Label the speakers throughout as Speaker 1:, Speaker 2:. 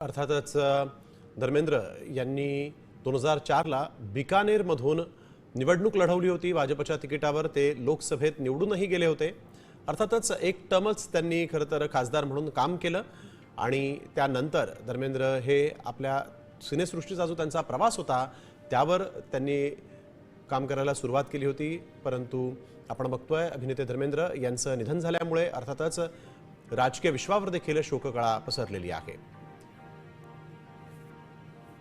Speaker 1: अर्थातच धर्मेंद्र यांनी दोन हजार चारला बिकानेरमधून निवडणूक लढवली होती. भाजपच्या तिकिटावर ते लोकसभेत निवडूनही गेले होते. अर्थातच एक टमच त्यांनी खरं तर खासदार म्हणून काम केलं आणि त्यानंतर धर्मेंद्र हे आपल्या सिनेसृष्टीचा जो त्यांचा प्रवास होता त्यावर त्यांनी काम करायला सुरुवात केली होती. परंतु आपण बघतोय अभिनेते धर्मेंद्र यांचं निधन झाल्यामुळे अर्थातच राजकीय विश्वावर देखील शोककळा पसरलेली आहे.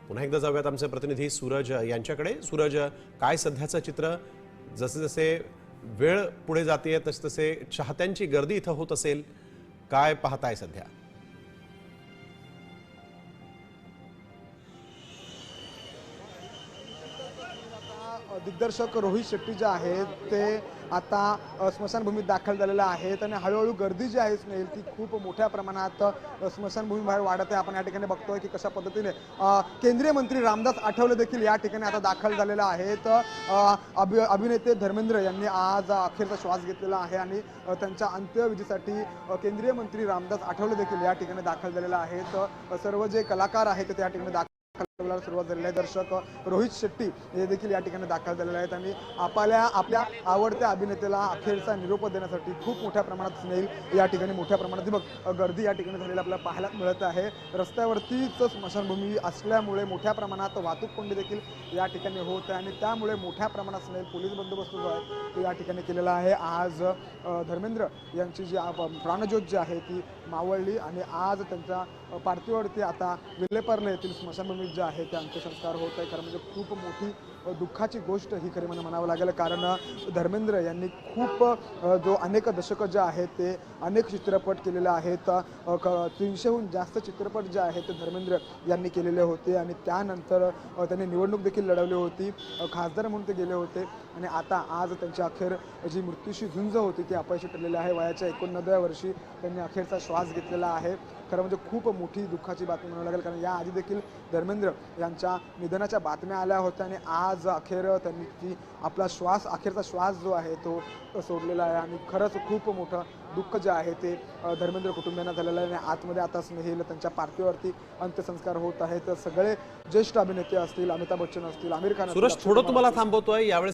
Speaker 1: पुन्हा एकदा जाऊयात आमचे प्रतिनिधी सूरज यांच्याकडे. सूरज काय सध्याचं चित्र? जसे जसे वेळ पुढे जाते तसे तसे चाहत्यांची गर्दी इथं होत असेल. काय पाहताय सध्या?
Speaker 2: दिग्दर्शक रोहित शेट्टी जे आहेत ते आता स्मशानभूमीत दाखल झालेलं आहेत आणि हळूहळू गर्दी जी आहे स्नेहल ती खूप मोठ्या प्रमाणात अ, स्मशानभूमी बाहेर वाढत आहे. आपण या ठिकाणी बघतोय की कशा पद्धतीने केंद्रीय मंत्री रामदास आठवले देखील या ठिकाणी आता दाखल झालेले आहेत. अभि अभिनेते धर्मेंद्र यांनी आज अखेरचा श्वास घेतलेला आहे आणि त्यांच्या अंत्यविधीसाठी केंद्रीय मंत्री रामदास आठवले देखील या ठिकाणी दाखल झालेले आहेत. सर्व जे कलाकार आहेत ते त्या ठिकाणी दाखल बोलायला सुरुवात झालेली आहे. दर्शक रोहित शेट्टी हे देखील या ठिकाणी दाखल झालेले आहेत आणि आपल्या आपल्या आवडत्या अभिनेत्याला अखेरचा निरोप देण्यासाठी खूप मोठ्या प्रमाणात स्नेल या ठिकाणी मोठ्या प्रमाणात बघ गर्दी या ठिकाणी झालेली आपल्याला पाहायला मिळत आहे. रस्त्यावरतीच स्मशानभूमी असल्यामुळे मोठ्या प्रमाणात वाहतूक कोंडी देखील या ठिकाणी होत आहे आणि त्यामुळे मोठ्या प्रमाणात स्नेल पोलीस बंदोबस्त जो आहे तो या ठिकाणी केलेला आहे. आज धर्मेंद्र यांची जी प्राणज्योत जी आहे ती मावळली आणि आज त्यांच्या पार्थिवावरती आता विलेपर्ले येथील स्मशानभूमी ज्या आहे ते अंत्यसंस्कार होत आहे. खरं म्हणजे खूप मोठी दुःखाची गोष्ट ही खरी म्हणजे म्हणावं लागेल. कारण धर्मेंद्र यांनी खूप जो अनेक दशकं जे आहेत ते अनेक चित्रपट केलेले आहेत. क- तीनशेहून जास्त चित्रपट जे आहेत ते धर्मेंद्र यांनी केलेले होते आणि त्यानंतर त्यांनी निवडणूक देखील लढवली होती. खासदार म्हणून ते गेले होते आणि आता आज त्यांची अखेर जी मृत्यूशी झुंज होती ती अपयशी ठरलेली आहे. वयाच्या एकोणनव्या वर्षी त्यांनी अखेरचा श्वास घेतलेला आहे. खरं म्हणजे खूप मोठी दुःखाची बातमी म्हणावं लागेल. कारण याआधी देखील धर्मेंद्र यांच्या निधनाच्या बातम्या आल्या होत्या आणि आज अखेर त्यांनी ती आपला श्वास अखेरचा श्वास जो आहे तो सोडलेला आहे आणि खरंच खूप मोठं दुःख जे आहे ते धर्मेंद्र कुटुंबियांना झालेलं आहे आणि आतमध्ये आता स्नेहिल त्यांच्या पार्थिवावरती अंत्यसंस्कार होत आहेत तर सगळे ज्येष्ठ अभिनेते असतील अमिताभ बच्चन असतील आमिर खान
Speaker 1: सूरज थोडं तुम्हाला. थांबवतोय यावेळेस